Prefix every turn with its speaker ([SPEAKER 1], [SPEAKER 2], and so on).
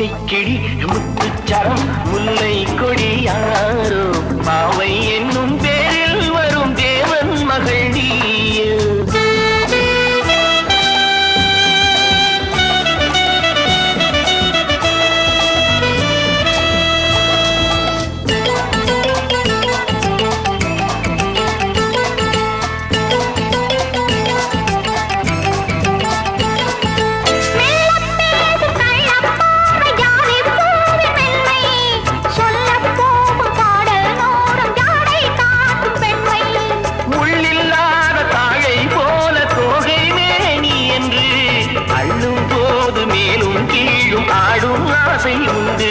[SPEAKER 1] பச்சை கிளி முத்துச்சரம் முல்லை போது மேலும் கீழும் ஆடும் ஆசை உண்டு.